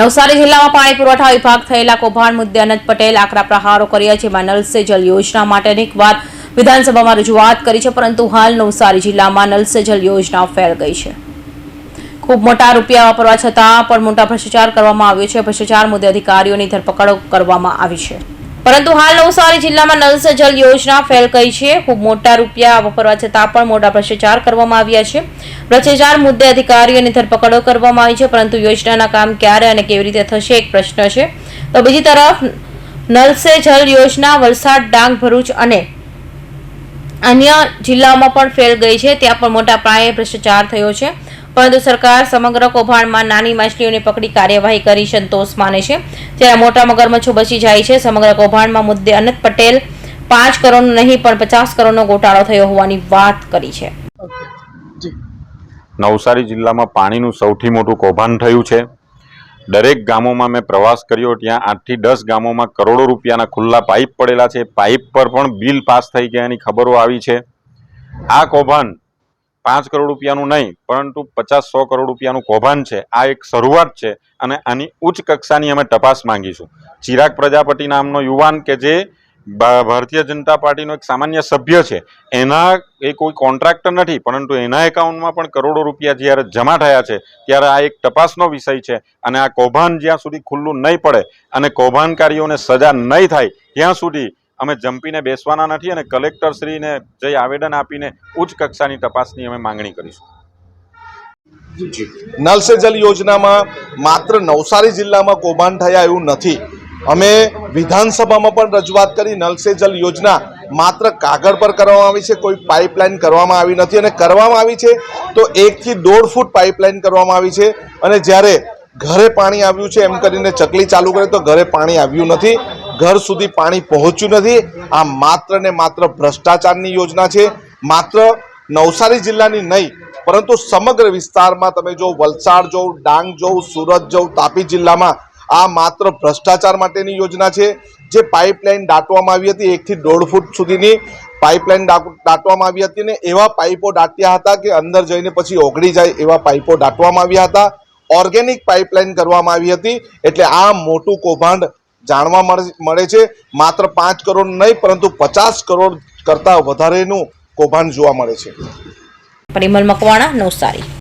નવસારી જિલ્લામાં પાણી પુરવઠા વિભાગ થયેલા કૌભાંડ મુદ્દે અનંત પટેલ આકરા પ્રહારો કર્યા જેમાં નલ સે જલ યોજના માટે અનેકવાર વિધાનસભામાં રજૂઆત કરી છે, પરંતુ હાલ નવસારી જિલ્લામાં નલ સે જલ યોજના ફેલ ગઈ છે. ખૂબ મોટા રૂપિયા વાપરવા છતાં પણ મોટા ભ્રષ્ટાચાર કરવામાં આવ્યો છે. ભ્રષ્ટાચાર મુદ્દે અધિકારીઓની ધરપકડ કરવામાં આવી છે. પરંતુ હાલ નવસારી જિલ્લામાં નલ સે જલ યોજના ફેલ ગઈ છે? ખૂબ મોટા રૂપિયા વપરવા છતાં પણ મોટા ભ્રષ્ટાચાર કરવામાં આવ્યા છે. ભ્રષ્ટાચાર મુદ્દે અધિકારીઓની ધરપકડો કરવામાં આવી છે, પરંતુ યોજનાના કામ ક્યારે અને કેવી રીતે થશે એક પ્રશ્ન છે. તો બીજી તરફ, નલ સે જલ યોજના, વલસાડ, ડાંગ, ભરૂચ અને અન્ય જિલ્લાઓમાં પણ ફેલ ગઈ છે. ત્યાં પણ મોટા પાયે ભ્રષ્ટાચાર થયો છે. પરંતુ સરકાર સમગ્ર કૌભાંડમાં નાની માછલીઓને પકડી કાર્યવાહી કરી સંતોષ માને છે. ત્યારે મોટા મગરમચ્છો બચી જાય છે. સમગ્ર કૌભાંડમાં મુદ્દે અનંત પટેલ પાંચ કરોડનો નહીં પણ પચાસ કરોડનો ગોટાળો થયો હોવાની વાત કરી છે. નવસારી જિલ્લામાં પાણીનું સૌથી મોટું કૌભાંડ થયું છે. દરેક ગામોમાં મેં પ્રવાસ કર્યો ત્યાં આઠથી દસ ગામોમાં કરોડો રૂપિયાના ખુલ્લા પાઇપ પડેલા છે. પાઇપ પર પણ બિલ પાસ થઈ ગયાની ખબરો આવી છે. આ કૌભાંડ પાંચ કરોડ રૂપિયાનું નહીં, પરંતુ પચાસ સો કરોડ રૂપિયાનું કૌભાંડ છે. આ એક શરૂઆત છે અને આની ઉચ્ચ કક્ષાની અમે તપાસ માંગીશું. ચિરાગ પ્રજાપતિ નામનો યુવાન કે જે ભારતીય જનતા પાર્ટીનો એક સામાન્ય સભ્ય છે, એના એ કોઈ કોન્ટ્રાક્ટર નથી, પરંતુ એના એકાઉન્ટમાં પણ કરોડો રૂપિયા જ્યારે જમા થયા છે, ત્યારે આ એક તપાસનો વિષય છે અને આ કૌભાંડ જ્યાં સુધી ખુલ્લું નહીં પડે અને કૌભાંડકારીઓને સજા નહીં થાય, ત્યાં સુધી અમે જંપીને બેસવાના નથી અને કલેક્ટરશ્રીને જઈ આવેદન આપીને ઉચ્ચ કક્ષાની તપાસની અમે માંગણી કરીશું. નલ સે જલ યોજનામાં માત્ર નવસારી જિલ્લામાં કૌભાંડ થયા એવું નથી. અમે વિધાનસભામાં પણ રજૂઆત કરી નલ સે જલ યોજના માત્ર કાગળ પર કરવામાં આવી છે, કોઈ પાઇપલાઇન કરવામાં આવી નથી અને કરવામાં આવી છે તો એકથી દોઢ ફૂટ પાઇપલાઇન કરવામાં આવી છે અને જ્યારે ઘરે પાણી આવ્યું છે એમ કરીને ચકલી ચાલુ કરે તો ઘરે પાણી આવ્યું નથી. ઘર સુધી પાણી પહોંચ્યું નથી. આ માત્ર ને માત્ર ભ્રષ્ટાચારની યોજના છે. માત્ર નવસારી જિલ્લાની નહીં, પરંતુ સમગ્ર વિસ્તારમાં તમે જો વલસાડ જો ડાંગ જો સુરત જો તાપી જિલ્લામાં આ માત્ર ભ્રષ્ટાચાર માટેની યોજના છે. જે પાઇપલાઇન દાટવામાં આવી હતી એકથી દોઢ ફૂટ સુધીની પાઇપલાઇન દાટવામાં આવી હતી ને એવા પાઇપો દાટ્યા હતા કે અંદર જઈને પછી ઓગળી જાય એવા પાઇપો દાટવામાં આવ્યા હતા. ઓર્ગેનિક પાઇપલાઇન કરવામાં આવી હતી. એટલે આ મોટું કૌભાંડ જાણવા મળે- છે. માત્ર પાંચ કરોડ નહીં, પરંતુ પચાસ કરોડ કરતાં વધારેનું કૌભાંડ જોવા મળે છે. પરિમલ મકવાણા, નવસારી.